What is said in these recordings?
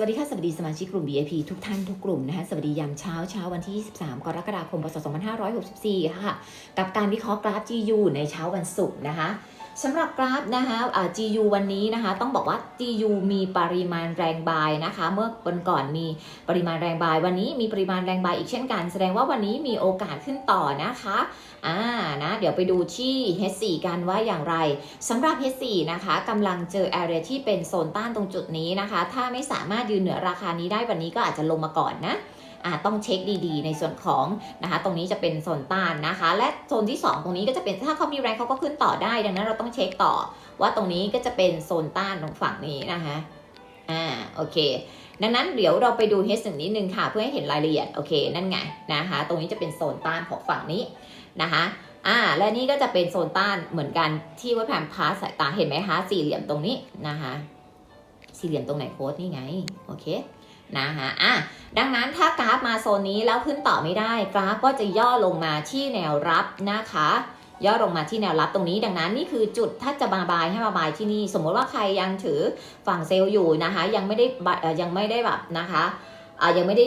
วัสดีค่ะ สวัสดีสมาชิกกลุ่ม VIP ทุกท่านทุกกลุ่มนะคะสวัสดียามเช้าเช้าวันที่ 23 กรกฎาคม พศ 2564 ค่ะ กับการวิเคราะห์กราฟ GU ในเช้าวันศุกร์นะคะ สำหรับกราฟนะคะอ่า GU วันนี้นะคะ ต้องบอกว่า GU มีปริมาณแรงบายนะคะ เมื่อวันก่อนมีปริมาณแรงบาย วันนี้มีปริมาณแรงบายอีกเช่นกัน แสดงว่าวันนี้มีโอกาสขึ้นต่อนะคะอ่านะเดี๋ยวไปดูที่ H4 กันว่าอย่างไรสำหรับ H4 นะคะกำลังเจอ area ที่เป็นโซนต้านตรงจุดนี้นะคะ ถ้าไม่สามารถยืนเหนือราคานี้ได้วันนี้ก็อาจจะลงมาก่อนนะต้องเช็คดีๆ ในส่วนของนะคะ ตรงนี้จะเป็นโซนต้านนะคะ และโซนที่ 2 ตรงนี้ก็จะเป็นถ้าเขามีแรงเขาก็ขึ้นต่อได้ ดังนั้นเราต้องเช็คต่อ ว่าตรงนี้ก็จะเป็นโซนต้านตรงฝั่งนี้นะคะอ่าโอเค ดังนั้นเดี๋ยวเราไปดู H1 นิดนึงค่ะ เพื่อให้เห็นรายละเอียดโอเค นั่นไงนะคะ ตรงนี้จะเป็นโซนต้านของฝั่งนี้นะคะอ่าและนี่ก็จะเป็นโซนต้านเหมือนกันที่ว่าแผนพาสสายตาเห็นไหมคะสี่เหลี่ยมตรงนี้นะคะสี่เหลี่ยมตรงไหนโค้ดนี่ไงโอเคนะคะอะดังนั้นถ้ากราฟมาโซนนี้แล้วขึ้นต่อไม่ได้ กราฟก็จะย่อลงมาที่แนวรับนะคะ ย่อลงมาที่แนวรับตรงนี้ ดังนั้นนี่คือจุดถ้าจะมาบายให้มาบายที่นี่ สมมติว่าใครยังถือฝั่งเซลล์อยู่นะคะ ยังไม่ได้ยังไม่ได้แบบนะคะยังไม่ได้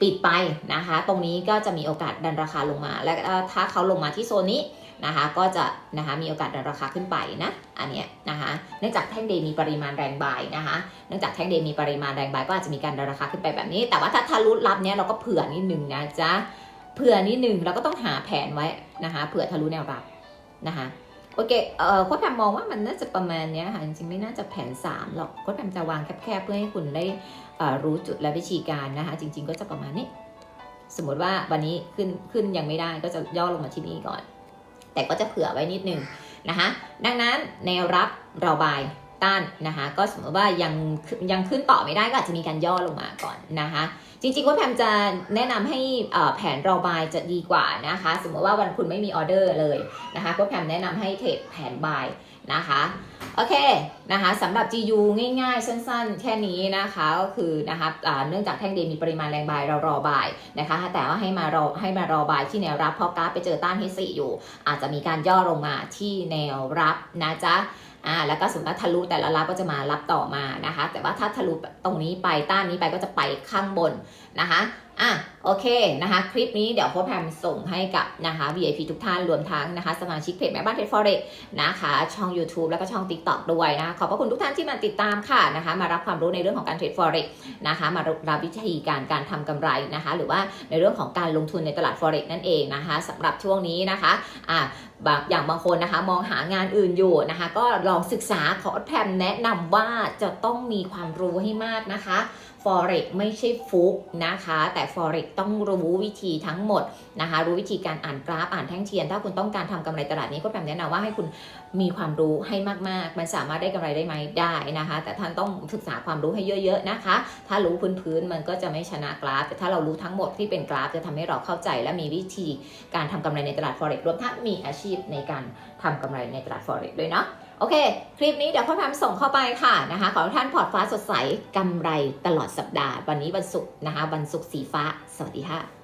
ปิดไปนะคะ ตรงนี้ก็จะมีโอกาสดันราคาลงมา และถ้าเขาลงมาที่โซนนี้นะคะ ก็จะนะคะมีโอกาสดันราคาขึ้นไปนะอันเนี้ยนะคะเนื่องจากแท่งเดมีปริมาณแรงบายนะคะ เนื่องจากแท่งเดมีปริมาณแรงบายก็อาจจะมีการดันราคาขึ้นไปแบบนี้ แต่ว่าถ้าทะลุรับเนี้ยเราก็เผื่อนิดนึงนะจ๊ะ เผื่อนิดนึงเราก็ต้องหาแผนไว้นะคะเผื่อทะลุแนวรับนะคะโอเคเอ่อโค้ชแพมมองว่ามันน่าจะประมาณนี้ค่ะจริงๆไม่น่าจะแผน 3 หรอกโค้ชแพมจะวางแคบๆเพื่อให้คุณได้อ่อรู้จุดและวิธีการนะคะ จริง ๆ ก็จะประมาณนี้ สมมติว่าวันนี้ขึ้นขึ้นยังไม่ได้ก็จะย่อลงมาที่นี่ก่อน แต่ก็จะเผื่อไว้นิดนึงนะคะ ดังนั้นแนวรับเราบาย ต้านนะคะ ก็สมมติว่ายังยังขึ้นต่อไม่ได้ก็อาจจะมีการย่อลงมาก่อนนะคะ จริงๆว่าแพมจะแนะนำให้แผนรอบายจะดีกว่านะคะ สมมติว่าวันคุณไม่มีออเดอร์เลยนะคะก็แพมแนะนำให้เทรดแผนบายนะคะโอเคนะคะสำหรับ GU ง่ายๆ สั้นๆ แค่นี้นะคะก็คือนะคะเนื่องจากแท่งเดมีปริมาณแรงบายเรารอบายนะคะ แต่ว่าให้มารอให้มารอบายที่แนวรับเพราะกราฟไปเจอต้านที่4อยู่ อาจจะมีการย่อลงมาที่แนวรับนะจ๊ะ อ่าแล้วก็สมมติว่าทะลุแต่ละรับก็จะมารับต่อมานะคะ แต่ว่าถ้าทะลุตรงนี้ไปต้านนี้ไปก็จะไปข้างบนนะคะอะโอเคนะคะ คลิปนี้เดี๋ยวโค้ชแพมส่งให้กับนะคะ VIP ทุกท่านรวมทั้งนะคะ สมาชิกเพจแม่บ้านเทรดฟอเร็กนะคะ ช่อง YouTube แล้วก็ช่อง TikTok ด้วยนะะขอบพระคุณทุกท่านที่มาติดตามค่ะนะคะ มารับความรู้ในเรื่องของการเทรดฟอเร็กนะคะ มารับวิธีการการทำกำไรนะคะ หรือว่าในเรื่องของการลงทุนในตลาด Forex นั่นเองนะคะสำหรับช่วงนี้นะคะอะบางอย่างบางคนนะคะ มองหางานอื่นอยู่นะคะ ก็ลองศึกษาขอแพมแนะนำว่าจะต้องมีความรู้ให้มากนะคะ Forex ไม่ใช่ฟุกนะคะ แต่ Forex ต้องรู้วิธีทั้งหมดนะคะ รู้วิธีการอ่านกราฟอ่านแท่งเทียน ถ้าคุณต้องการทำกำไรตลาดนี้ก็แพมแนะนำว่าให้คุณมีความรู้ให้มากๆ มันสามารถได้กำไรได้ไหมได้นะคะ แต่ท่านต้องศึกษาความรู้ให้เยอะๆนะคะ ถ้ารู้พื้นๆมันก็จะไม่ชนะกราฟ แต่ถ้าเรารู้ทั้งหมดที่เป็นกราฟจะทำให้เราเข้าใจและมีวิธีการทำกำไรในตลาด Forex รวมทั้งมีอาชีพในการทำกำไรในตลาด Forex ด้วยเนาะโอเค คลิปนี้เดี๋ยวพ่อแพมส่งเข้าไปค่ะนะคะขอให้ท่านพอร์ตฟ้าสดใสกำไรตลอดสัปดาห์ วันนี้วันศุกร์นะคะวันศุกร์สีฟ้า สวัสดีค่ะ